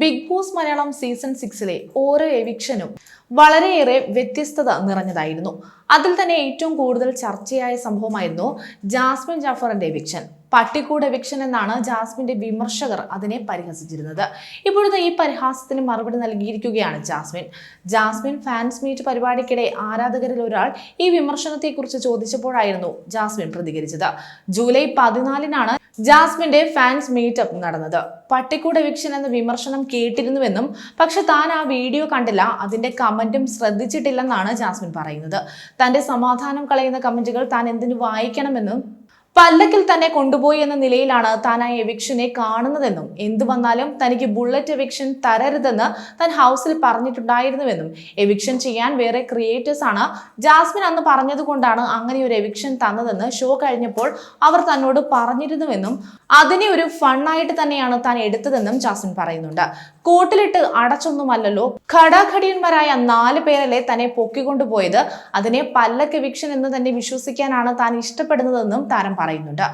Big Boss Malayalam season സിക്സിലെ ഓരോ എവിക്ഷനും വളരെയേറെ വ്യത്യസ്തത നിറഞ്ഞതായിരുന്നു. അതിൽ തന്നെ ഏറ്റവും കൂടുതൽ ചർച്ചയായ സംഭവമായിരുന്നു ജാസ്മിൻ ജാഫറിന്റെ എവിക്ഷൻ. പട്ടിക്കൂട് വിക്ഷൻ എന്നാണ് ജാസ്മിന്റെ വിമർശകർ അതിനെ പരിഹസിച്ചിരുന്നത്. ഇപ്പോഴത്തെ ഈ പരിഹാസത്തിന് മറുപടി നൽകിയിരിക്കുകയാണ് ജാസ്മിൻ. ജാസ്മിൻ ഫാൻസ് മീറ്റ് പരിപാടിക്കിടെ ആരാധകരിൽ ഒരാൾ ഈ വിമർശനത്തെക്കുറിച്ച് ചോദിച്ചപ്പോഴായിരുന്നു ജാസ്മിൻ പ്രതികരിച്ചത്. ജൂലൈ പതിനാലിനാണ് ജാസ്മിന്റെ ഫാൻസ് മീറ്റപ്പ് നടന്നത്. പട്ടിക്കൂട് വിക്ഷൻ എന്ന വിമർശനം കേട്ടിരുന്നുവെന്നും പക്ഷെ താൻ ആ വീഡിയോ കണ്ടില്ല അതിന്റെ കമന്റും ശ്രദ്ധിച്ചിട്ടില്ലെന്നാണ് ജാസ്മിൻ പറയുന്നത്. തന്റെ സമാധാനം കളയുന്ന കമന്റുകൾ താൻ എന്തിനു വായിക്കണമെന്നും പല്ലക്കിൽ തന്നെ കൊണ്ടുപോയി എന്ന നിലയിലാണ് താൻ ആ എവിക്ഷനെ കാണുന്നതെന്നും എന്തു വന്നാലും തനിക്ക് ബുള്ളറ്റ് എവിക്ഷൻ തരരുതെന്ന് താൻ ഹൗസിൽ പറഞ്ഞിട്ടുണ്ടായിരുന്നുവെന്നും എവിക്ഷൻ ചെയ്യാൻ വേറെ ക്രിയേറ്റേഴ്സ് ആണ്. ജാസ്മിൻ അന്ന് പറഞ്ഞതുകൊണ്ടാണ് അങ്ങനെ ഒരു എവിക്ഷൻ തന്നതെന്ന് ഷോ കഴിഞ്ഞപ്പോൾ അവർ തന്നോട് പറഞ്ഞിരുന്നുവെന്നും അതിനെ ഒരു ഫണ്ണായിട്ട് തന്നെയാണ് താൻ എടുത്തതെന്നും ജാസ്മിൻ പറയുന്നുണ്ട്. കൂട്ടിലിട്ട് അടച്ചൊന്നുമല്ലല്ലോ ഘടാഘടിയന്മാരായ നാല് പേരല്ലേ തന്നെ പൊക്കിക്കൊണ്ടുപോയത്. അതിനെ പല്ലക്ക് എവിക്ഷൻ എന്ന് തന്നെ വിശ്വസിക്കാനാണ് താൻ ഇഷ്ടപ്പെടുന്നതെന്നും താരം പറയുന്നുണ്ട്.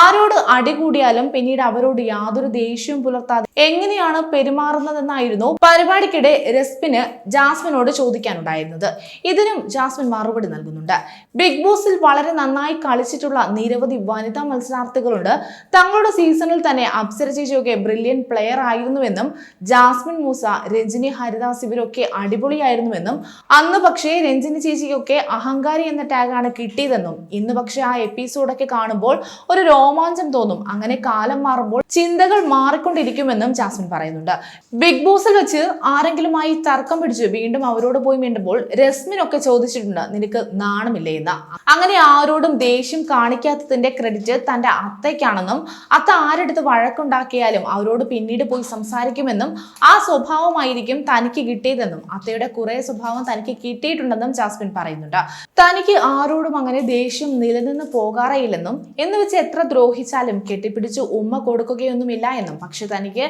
ആരോട് അടികൂടിയാലും പിന്നീട് അവരോട് യാതൊരു ദേഷ്യവും പുലർത്താതെ എങ്ങനെയാണ് പെരുമാറുന്നതെന്നായിരുന്നു പരിപാടിക്കിടെ രസ്പിന് ജാസ്മിനോട് ചോദിക്കാനുണ്ടായിരുന്നത്. ഇതിനും ജാസ്മിൻ മറുപടി നൽകുന്നുണ്ട്. ബിഗ് ബോസിൽ വളരെ നന്നായി കളിച്ചിട്ടുള്ള നിരവധി വനിതാ മത്സരാർത്ഥികളുണ്ട്. തങ്ങളുടെ സീസണിൽ തന്നെ അപ്സര ചേച്ചിയൊക്കെ ബ്രില്യൻ പ്ലെയർ ആയിരുന്നുവെന്നും ജാസ്മിൻ മൂസ രഞ്ജിനി ഹരിദാസ് ഇവരൊക്കെ അടിപൊളിയായിരുന്നുവെന്നും അന്ന് പക്ഷേ രഞ്ജിനി ചേച്ചിക്കൊക്കെ അഹങ്കാരി എന്ന ടാഗാണ് കിട്ടിയതെന്നും ഇന്ന് പക്ഷേ ആ എപ്പിസോഡൊക്കെ കാണുമ്പോൾ ഒരു രോമാഞ്ചം തോന്നും. അങ്ങനെ കാലം മാറുമ്പോൾ ചിന്തകൾ മാറിക്കൊണ്ടിരിക്കുമെന്നും ജാസ്മിൻ പറയുന്നുണ്ട്. ബിഗ് ബോസിൽ വെച്ച് ആരെങ്കിലുമായി തർക്കം പിടിച്ച് വീണ്ടും അവരോട് പോയി മിണ്ടുമ്പോൾ രസ്മിനൊക്കെ ചോദിച്ചിട്ടുണ്ട് നിനക്ക് നാണമില്ലേ? എന്ന്. അങ്ങനെ ആരോടും ദേഷ്യം കാണിക്കാത്തതിന്റെ ക്രെഡിറ്റ് തന്റെ അത്തയ്ക്കാണെന്നും അത്ത ആരെടുത്ത് വഴക്കുണ്ടാക്കിയാലും അവരോട് പിന്നീട് പോയി സംസാരിക്കുമെന്നും ആ സ്വഭാവമായിരിക്കും തനിക്ക് കിട്ടിയതെന്നും അത്തയുടെ കുറെ സ്വഭാവം തനിക്ക് കിട്ടിയിട്ടുണ്ടെന്നും ജാസ്മിൻ പറയുന്നുണ്ട്. തനിക്ക് ആരോടും അങ്ങനെ ദേഷ്യം നിലനിന്ന് പോകാറേയില്ലെന്നും എന്ന് വെച്ച് എത്ര ദ്രോഹിച്ചാലും കെട്ടിപ്പിടിച്ച് ഉമ്മ കൊടുക്കുകയൊന്നുമില്ല എന്നും. പക്ഷെ തനിക്ക്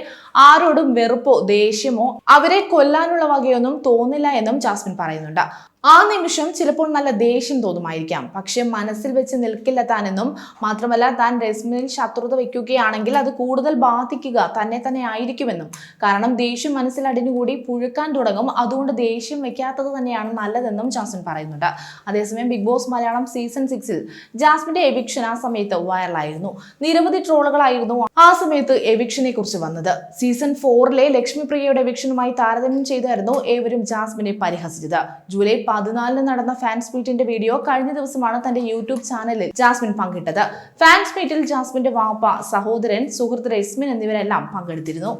ആരോടും വെറുപ്പോ ദേഷ്യമോ അവരെ കൊല്ലാനുള്ള വകയൊന്നും തോന്നില്ല എന്നും ജാസ്മിൻ പറയുന്നുണ്ട്. ആ നിമിഷം ചിലപ്പോൾ നല്ല ദേഷ്യം തോന്നുമായിരിക്കാം. പക്ഷെ മനസ്സിൽ വെച്ച് നിൽക്കില്ല താനെന്നും മാത്രമല്ല താൻ രശ്മിനിൽ ശത്രുത വയ്ക്കുകയാണെങ്കിൽ അത് കൂടുതൽ ബാധിക്കുക തന്നെ തന്നെ ആയിരിക്കുമെന്നും. കാരണം ദേഷ്യം മനസ്സിൽ അടിഞ്ഞുകൂടി പുഴുക്കാൻ തുടങ്ങും. അതുകൊണ്ട് ദേഷ്യം വെക്കാത്തത് തന്നെയാണ് നല്ലതെന്നും ജാസ്മിൻ പറയുന്നുണ്ട്. അതേസമയം ബിഗ് ബോസ് മലയാളം സീസൺ സിക്സിൽ ജാസ്മിന്റെ എവിക്ഷൻ ആ സമയത്ത് വൈറലായിരുന്നു. നിരവധി ട്രോളുകളായിരുന്നു ആ സമയത്ത് എവിക്ഷനെ കുറിച്ച് വന്നത്. സീസൺ ഫോറിലെ ലക്ഷ്മിപ്രിയയുടെ എവിക്ഷനുമായി താരതമ്യം ചെയ്തായിരുന്നു ഏവരും ജാസ്മിനെ പരിഹസിച്ചത്. ജൂലൈ പതിനാലിന് നടന്ന ഫാൻസ് മീറ്റിന്റെ വീഡിയോ കഴിഞ്ഞ ദിവസമാണ് തന്റെ യൂട്യൂബ് ചാനലിൽ ജാസ്മിൻ പങ്കിട്ടത്. ഫാൻസ് മീറ്റിൽ ജാസ്മിന്റെ വാപ്പ സഹോദരൻ സുഹൃത്ത് രസ്മിൻ എന്നിവരെല്ലാം പങ്കെടുത്തിരുന്നു.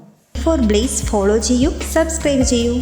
ഫോർ ബ്ലേസ് ഫോളോ ചെയ്യൂ സബ്സ്ക്രൈബ് ചെയ്യൂ.